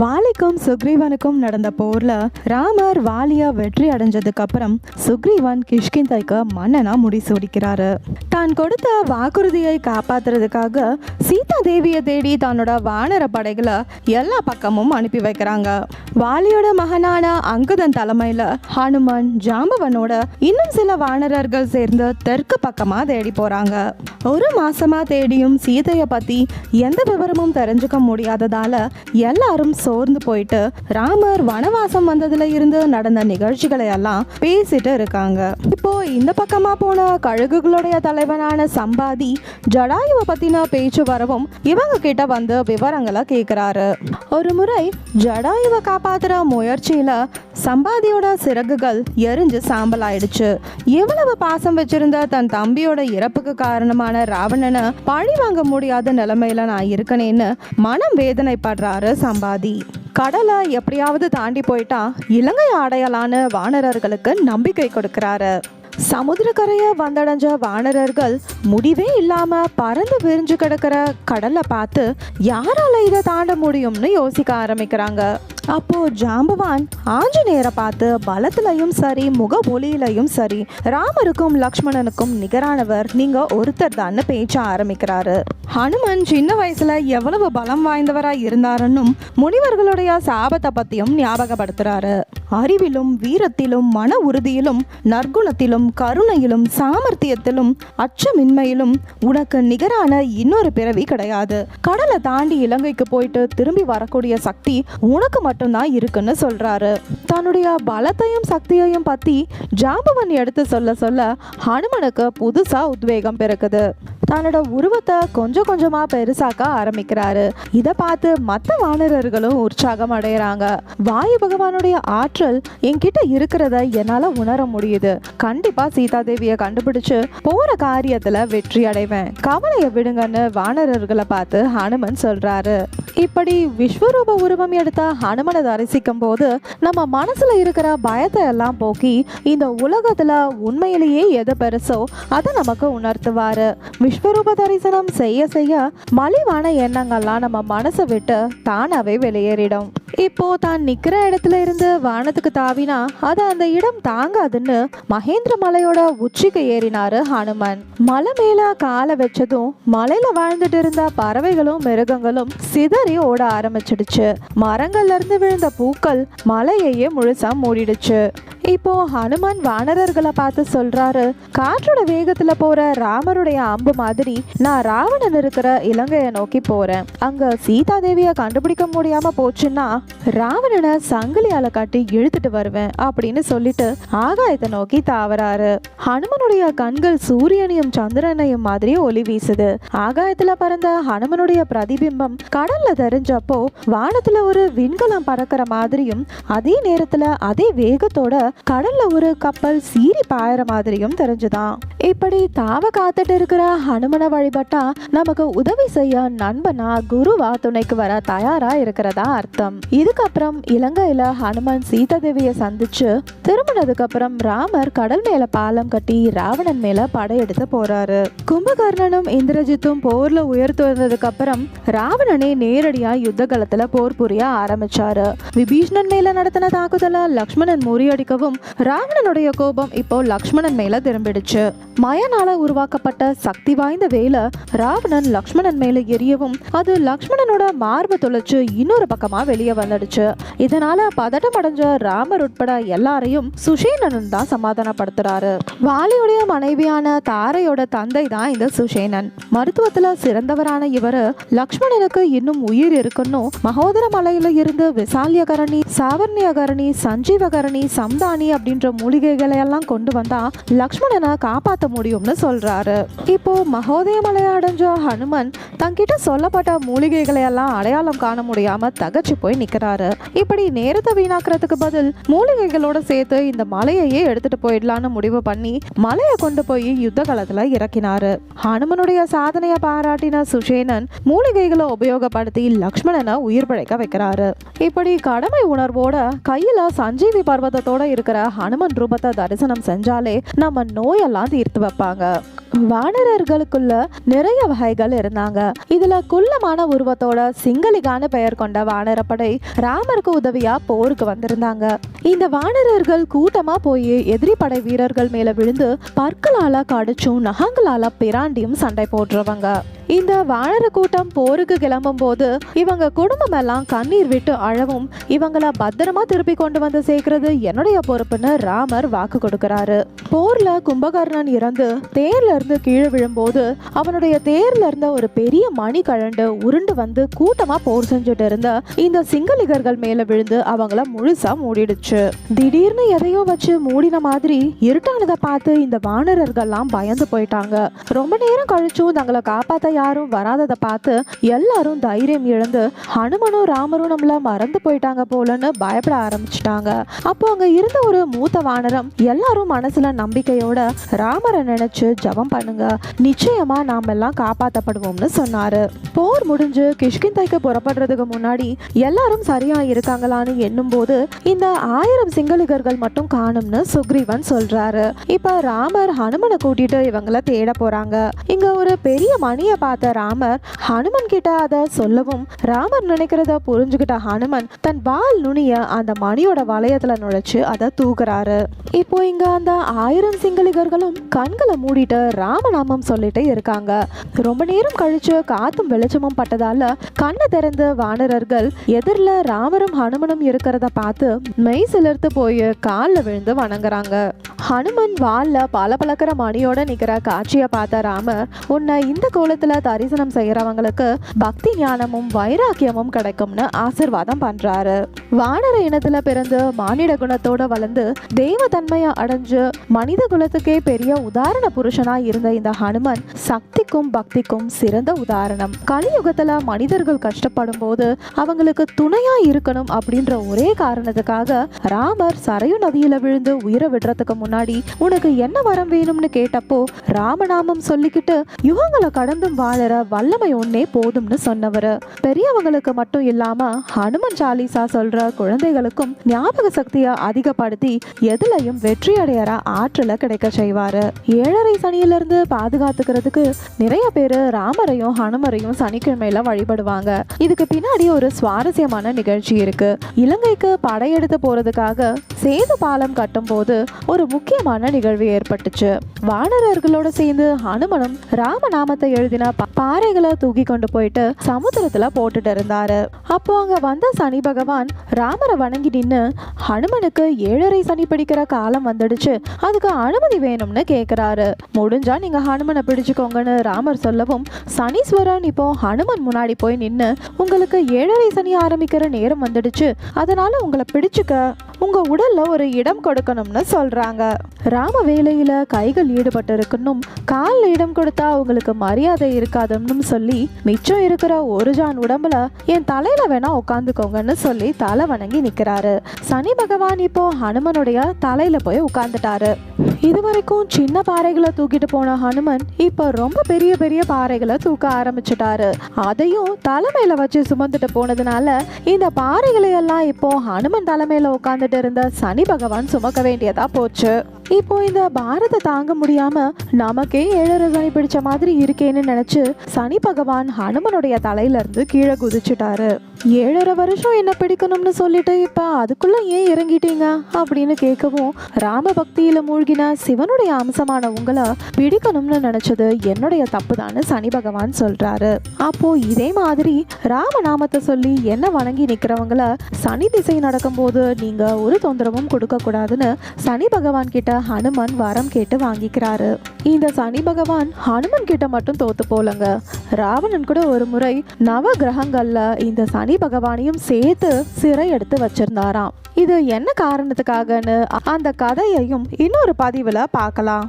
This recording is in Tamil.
வாலிக்கும் சுக்ரீவனுக்கும் நடந்த போர்ல ராமர் வாலியா வெற்றி அடைஞ்சதுக்கு அப்புறம் சுக்ரீவன் கிஷ்கிந்தைக்கு மன்னனா முடிசூடிக்கிறாரு. தான் கொடுத்த வாக்குறுதியை காப்பாத்துறதுக்காக சீதா தேவியை தேடி தன்னோட வானர படைகளை எல்லா பக்கமும் அனுப்பி வைக்கிறாங்க. வாலியோட மகனான அங்குதன் தலைமையில ஹனுமன் ஜாம்பவனோட இன்னும் சில வானரர்கள் சேர்ந்து தெற்கு பக்கமா தேடி போறாங்க. ஒரு மாசமா தேடியும் சீதையை பத்தி எந்த விவரமும் தெரிஞ்சுக்க முடியாததால எல்லாரும் சோர்ந்து போயிட்டு ராமர் வனவாசம் வந்ததுல இருந்து நடந்த நிகழ்ச்சிகளை எல்லாம் பேசிட்டு இருக்காங்க. இப்போ இந்த பக்கமா போன கழுகுகளுடைய தலைவனான சம்பாதி ஜடாயுவை பத்தின பேச்சு வரவும் இவங்க கிட்ட வந்து விவரங்களை கேக்குறாரு. ஒரு முறை ஜடாயுவை காப்பாத்துற முயற்சியில சம்பாதியோட சிறகுகள் எரிஞ்சு சாம்பல் ஆயிடுச்சு எவ்வளவு பாசம் வச்சிருந்த தன் தம்பியோட இறப்புக்கு காரணமான ராவணனை பழி வாங்க முடியாத நிலைமையில நான் இருக்கனேன்னு மனம் வேதனைப்படுறாரு சம்பாதி. கடலை எப்படியாவது தாண்டி போயிட்டா இலங்கை அடையலான்னு வானரர்களுக்கு நம்பிக்கை கொடுக்கிறாரு. சமுத்திரக்கரையை வந்தடைஞ்ச வானரர்கள் முடிவே இல்லாம பறந்து விரிஞ்சு கிடக்கிற கடலை பார்த்து யாரால இதை தாண்ட முடியும்னு யோசிக்க ஆரம்பிக்கிறாங்க. அப்போ ஜாம்பவான் ஆஞ்சநேயரை பார்த்து பலத்திலையும் சரி முக ஒளியிலையும் சரி ராமருக்கும் லக்ஷ்மணனுக்கும் நிகரானவர் நீங்க ஒருத்தர் தான் பேச்ச ஆரம்பிக்கிறாரு. ஹனுமன் சின்ன வயசுல எவ்வளவு பலம் வாய்ந்தவராக இருந்தாருன்னும் முனிவர்களுடைய சாபத்தை பத்தியும் ஞாபகப்படுத்துறாரு. அறிவிலும் வீரத்திலும் மன உறுதியிலும் நற்குணத்திலும் கருணையிலும் சாமர்த்தியத்திலும் அச்சமின்மையிலும் உனக்கு நிகரான இன்னொரு பிறவி கிடையாது. கடலை தாண்டி இலங்கைக்கு போயிட்டு திரும்பி வரக்கூடிய சக்தி உனக்கு மட்டும்தான் இருக்குன்னு சொல்றாரு. தன்னுடைய பலத்தையும் சக்தியையும் பத்தி ஜாம்பவன் எடுத்து சொல்ல சொல்ல ஹனுமனுக்கு புதுசா உத்வேகம் பிறக்குது. தன்னோட உருவத்தை கொஞ்சம் கொஞ்சமா பெருசாக்க ஆரம்பிக்கிறாரு. இதை பார்த்து மற்ற வானரர்களும் உற்சாகம் அடைகிறாங்க வாயு பகவானுடைய ஆற்றல் என்கிட்ட இருக்கிறத என்னால உணர முடியுது. கண்டிப்பா சீதாதேவியை கண்டுபிடிச்சு போற காரியத்துல வெற்றி அடைவேன். கவலையை விடுங்கன்னு வானரர்களை பார்த்து ஹனுமன் சொல்றாரு. இப்படி விஸ்வரூப உருவம் எடுத்த ஹனுமனை தரிசிக்கும் போது நம்ம மனசுல இருக்கிற பயத்தை எல்லாம் போக்கி இந்த உலகத்துல உண்மையிலேயே எது பெருசோ அதை நமக்கு உணர்த்துவாரு. விஸ்வரூப தரிசனம் செய்ய செய்ய மலிவான எண்ணங்கள்லாம் நம்ம மனசை விட்டு தானாவே வெளியேறிடும். இப்போ தான் நிக்கிற இடத்துல இருந்து வானத்துக்கு தாவினா அது அந்த இடம் தாங்காதுன்னு மகேந்திர மலையோட உச்சிக்கு ஏறினாரு ஹனுமன். மலை மேல காலை வச்சதும் மலையில வாழ்ந்துட்டு இருந்த பறவைகளும் மிருகங்களும் சிதறி ஓட ஆரம்பிச்சிடுச்சு. மரங்கள்ல இருந்து விழுந்த பூக்கள் மலையையே முழுசா மூடிடுச்சு. இப்போ ஹனுமான் வானரர்களை பார்த்து சொல்றாரு காற்றோட வேகத்துல போற ராமருடைய அம்பு மாதிரி நான் ராவணன் இருக்கிற இலங்கையை நோக்கி போறேன். அங்க சீதா தேவிய கண்டுபிடிக்க முடியாம போச்சுன்னா ராவணனை சங்கிலியால கட்டி இழுத்துட்டு வருவேன் அப்படின்னு சொல்லிட்டு ஆகாயத்தை நோக்கி தாவறாரு. ஹனுமனுடைய கண்கள் சூரியனையும் சந்திரனையும் மாதிரி ஒளி வீசுது. ஆகாயத்துல பறந்த ஹனுமனுடைய பிரதிபிம்பம் கடல்ல தெரிஞ்சப்போ வானத்துல ஒரு விண்கலம் பறக்கிற மாதிரியும் அதே நேரத்துல அதே வேகத்தோட கடல்ல ஒரு கப்பல் சீறி பாயிற மாதிரியும் தெரிஞ்சுதான். இப்படி தாவ காத்துட்டு இருக்கிற ஹனுமனை வழிபட்டா நமக்கு உதவி செய்ய நண்பனா குருவா துணைக்கு வர தயாரா இருக்கிறதா அர்த்தம். இதுக்கப்புறம் இலங்கையில ஹனுமன் சீதாதேவியை சந்திச்சு திருமணத்துக்கு அப்புறம் ராமர் கடல் மேல பாலம் கட்டி ராவணன் மேல படையெடுத்து போறாரு. கும்பகர்ணனும் இந்திரஜித்தும் போர்ல உயர்த்துவதுக்கு அப்புறம் ராவணனே நேரடியா யுத்த களத்துல போர் புரிய ஆரம்பிச்சாரு. விபீஷ்ணன் மேல நடத்தின தாக்குதல லக்ஷ்மணன் முறியடிக்கவும் ராவணனுடைய கோபம் இப்போ லக்ஷ்மணன் மேல திரும்பிடுச்சு. மயனால உருவாக்கப்பட்ட சக்தி வாய்ந்த வேலை ராவணன் லக்ஷ்மணன் மேல எரியவும் அது லக்ஷ்மணனோட மார்பு தொலைச்சு இன்னொரு பக்கமா வெளியே வந்துடுச்சு. இதனால பதட்டம் அடைஞ்ச ராமர் உட்பட எல்லாரையும் சுஷேனன் தான் சமாதானப்படுத்துறாரு. வாலியுடைய மனைவியான தாரையோட தந்தை தான் இந்த சுஷேனன் மருத்துவத்துல சிறந்தவரான இவரு லக்ஷ்மணனுக்கு இன்னும் உயிர் இருக்கணும் மகோதர மலையில இருந்து விசாலியகரணி சாவர்ணியகரணி சஞ்சீவகரணி சம்தானி அப்படின்ற மூலிகைகளை எல்லாம் கொண்டு வந்தா லக்ஷ்மணனை காப்பாத்த முடியும்னு சொல்றாரு. இப்போ மகோதய மலையை அடைஞ்ச ஹனுமன் தங்கிட்ட சொல்லப்பட்ட மூலிகைகளை எல்லாம் அடையாளம் காண முடியாம தகச்சு போய் நிக்கிறாரு. இப்படி நேரத்தை வீணாக்குறதுக்கு பதில் மூலிகைகளோட சேர்த்து இந்த மலையையே எடுத்துட்டு போயிடலான்னு முடிவு பண்ணி மலையை கொண்டு போய் யுத்த காலத்துல இறக்கினாரு. ஹனுமனுடைய சாதனையை பாராட்டின சுஷேனன் மூலிகைகளை உபயோகப்படுத்தி லக்ஷ்மணனை உயிர் பிழைக்க வைக்கிறாரு. இப்படி கடமை உணர்வோட கையில சஞ்சீவி பர்வதத்தோட இருக்கிற ஹனுமன் ரூபத்தை தரிசனம் செஞ்சாலே நம்ம நோயெல்லாம் தீர்த்து வைப்பாங்க. வானரர்களுக்குள்ள நிறைய வகைகள் இருந்தாங்க. இதுல குள்ளமான உருவத்தோட சிங்களிகான பெயர் கொண்ட வானரப்படை ராமருக்கு உதவியா போருக்கு வந்திருந்தாங்க. இந்த வானரர்கள் கூட்டமா போய் எதிரி படை வீரர்கள் மேல விழுந்து பற்களால கடிச்சும் நகங்களால பிராண்டியும் சண்டை போடுறவங்க இந்த வானர கூட்டம் போருக்கு கிளம்பும் போது இவங்க குடும்பம் எல்லாம் கண்ணீர் விட்டு அழவும் இவங்கள பத்திரமா திருப்பி கொண்டு வந்து சேர்க்கறது என்னுடைய பொறுப்புன்னு ராமர் வாக்கு கொடுக்கிறாரு. போர்ல கும்பகர்ணன் இறந்து தேர்ல இருந்து கீழே விழும்போது அவனுடைய தேர்ல இருந்த ஒரு பெரிய மணி கழண்டு உருண்டு வந்து கூட்டமா போர் செஞ்சுட்டு இருந்த இந்த சிங்களிகர்கள் மேல விழுந்து அவங்கள முழுசா மூடிடுச்சு. திடீர்னு எதையோ வச்சு மூடின மாதிரி இருட்டானதை பார்த்து இந்த வானரர்கள்லாம் பயந்து போயிட்டாங்க. ரொம்ப நேரம் கழிச்சும் தங்களை காப்பாத்த யாரும் வராததை பார்த்து எல்லாரும் தைரியம் இழந்து ஹனுமனும் ராமரும் நம்மள மறந்து போயிட்டாங்க போலன்னு பயப்பட ஆரம்பிச்சிட்டாங்க. அப்போ அங்க இருந்த ஒரு மூத்த வானரம் எல்லாரும் மனசுல நம்பிக்கையோட ராமரை நினைச்சு ஜெபம் பண்ணுங்க. நிச்சயமா நாம எல்லாம் காப்பாத்தப்படுவோம்னு சொன்னாரு. போர் முடிஞ்சு கிஷ்கிந்தைக்கு புறப்படுறதுக்கு முன்னாடி எல்லாரும் சரியா இருக்காங்களான்னு எண்ணும் போது இந்த ஆயிரம் சிங்களிகர்கள் மட்டும் காணும்னு சுக்ரீவன் சொல்றாரு. இப்ப ராமர் ஹனுமனை கூட்டிட்டு இவங்கள தேட போறாங்க. இங்க ஒரு பெரிய மணியை பார்த்த ராமர் ஹனுமன் கிட்ட அதை சொல்லவும் ராமர் நினைக்கிறத புரிஞ்சுக்கிட்ட ஹனுமன் தன் பால் நுனிய அந்த மணியோட வளையத்துல நுழைச்சு அதை தூக்குறாரு. இப்போ இங்க அந்த ஆயிரம் சிங்களிகர்களும் கண்களை மூடிட்டு ராமநாமம் சொல்லிட்டு இருக்காங்க. ரொம்ப நேரம் கழிச்சு காத்தும் வெளிச்சமும் பட்டதால கண்ணை திறந்து வானரர்கள் எதிரில் ராமரும் ஹனுமனும் இருக்கிறத பார்த்து மெய் சிலிர்த்து போய் காலில் விழுந்து வணங்குறாங்க. ஹனுமன் வால்ல பல பழக்கிற மணியோட நிக்கிற காட்சியை பார்த்த ராமர் உன்னை இந்த கோலத்துல தரிசனம் செய்யறவங்களுக்கு பக்தி ஞானமும் வைராக்கியமும் கிடைக்கும்னு ஆசிர்வாதம் பண்றாரு. வானர இனத்துல பிறந்து மானிட குணத்தோட வளர்ந்து தெய்வ தன்மையை அடைஞ்சு மனித குலத்துக்கே பெரிய உதாரண புருஷனா இருந்த இந்த ஹனுமன் சக்திக்கும் பக்திக்கும் சிறந்த உதாரணம். கலியுகத்துல மனிதர்கள் கஷ்டப்படும் போது அவங்களுக்கு துணையா இருக்கணும் அப்படின்ற ஒரே காரணத்துக்காக ராமர் சரையு நதியில விழுந்து உயிரை விடுறதுக்கு முன்னாடி உனக்கு என்ன வரம் வேணும்னு கேட்டப்போ ராமநாமம் சொல்லிக்கிட்டு யுகங்களை கடந்தும் வாழற வல்லமை ஒன்னே போதும்னு சொன்னவர். பெரியவங்களுக்கு மட்டும் இல்லாம ஹனுமன் சாலிசா சொல்ற குழந்தைகளுக்கும் ஞாபக சக்தியை அதிகப்படுத்தி எதுலையும் வெற்றி அடையற ஆற்றல கிடைக்க செய்வாரு. ஏழரை சனியிலிருந்து பாதுகாத்துக்கிறதுக்கு நிறைய பேரு ராமரையும் ஹனுமரையும் சனிக்கிழமையில வழிபடுவாங்க. இதுக்கு பின்னாடி ஒரு சுவாரஸ்யமான நிகழ்ச்சி இருக்கு. இலங்கைக்கு படையெடுத்து போறதுக்காக சேது பாலம் கட்டும் போது ஒரு முக்கியமான நிகழ்வு ஏற்பட்டுச்சு. வானரர்களோட சேர்ந்து ஹனுமனும் ராமநாமத்தை எழுதின பாறைகளை தூக்கி கொண்டு போயிட்டு சமுத்திரத்துல போட்டுட்டு இருந்தாரு. அப்போ அங்க வந்த சனி பகவான் ராமரை வணங்கி நின்று ஹனுமனுக்கு ஏழரை சனி பிடிக்கிற காலம் வந்துடுச்சு. அதுக்கு அனுமதி வேணும்னு கேக்குறாரு. முடிஞ்சா நீங்க ஹனுமனை பிடிச்சுக்கோங்கன்னு ராமர் சொல்லவும் சனீஸ்வரன் இப்போ ஹனுமன் முன்னாடி போய் நின்று உங்களுக்கு ஏழரை சனி ஆரம்பிக்கிற நேரம் வந்துடுச்சு. அதனால உங்களை பிடிச்சுக்க. உங்க உடல்ல ஒரு இடம் கொடுக்கணும்னு சொல்றாங்க. ராம வேலையில கைகள் ஈடுபட்டு இருக்கணும் காலில் இடம் கொடுத்தா அவங்களுக்கு மரியாதை இருக்காதுன்னு சொல்லி மிச்சம் இருக்கிற ஒரு ஜான் உடம்புல என் தலையில வேணா உட்காந்துக்கோங்கன்னு சொல்லி தலை வணங்கி நிக்கிறாரு. சனி பகவான் இப்போ ஹனுமனுடைய தலையில போய் உட்காந்துட்டாரு இது வரைக்கும் சின்ன பாறைகளை தூக்கிட்டு போன ஹனுமன் இப்போ ரொம்ப பெரிய பெரிய பாறைகளை தூக்க ஆரம்பிச்சிட்டாரு. அதையும் தலைமையில வச்சு சுமந்துட்டு போனதுனால இந்த பாறைகளை எல்லாம் இப்போ ஹனுமன் தலைமையில உட்காந்துட்டு இருந்த சனி பகவான் சுமக்க வேண்டியதா போச்சு. இப்போ இந்த பாரத்தை தாங்க முடியாம நமக்கே ஏழரை சனி பிடிச்ச மாதிரி இருக்கேன்னு நினைச்சு சனி பகவான் ஹனுமனுடைய தலையில இருந்து கீழே குதிச்சுட்டாரு. ஏழரை வருஷம் என்ன பிடிக்கணும்னு சொல்லிட்டு இப்ப அதுக்குள்ள ஏன் இறங்கிட்டீங்க? அப்படின்னு கேட்கவும் ராம பக்தியில மூழ்கின சிவனுடைய அம்சமான உங்களை பிடிக்கணும்னு நினைச்சது என்னுடைய தப்பு சனி பகவான் சொல்றாரு. அப்போ இதே மாதிரி ராமநாமத்தை சொல்லி என்ன வணங்கி நிக்கிறவங்கள சனி திசை நடக்கும்போது நீங்க ஒரு தொந்தரவும் கொடுக்க கூடாதுன்னு சனி பகவான் கிட்ட ஹனுமன் வரம் கேட்டு வாங்கிக்கிறாரு. இந்த சனி பகவான் ஹனுமன் கிட்ட மட்டும் தோத்து போலங்க. ராவணன் கூட ஒரு முறை நவ கிரகங்கள்ல இந்த சனி பகவானையும் சேர்த்து சிறை எடுத்து வச்சிருந்தாராம். இது என்ன காரணத்துக்காகன்னு அந்த கதையையும் இன்னொரு பதிவுல பார்க்கலாம்.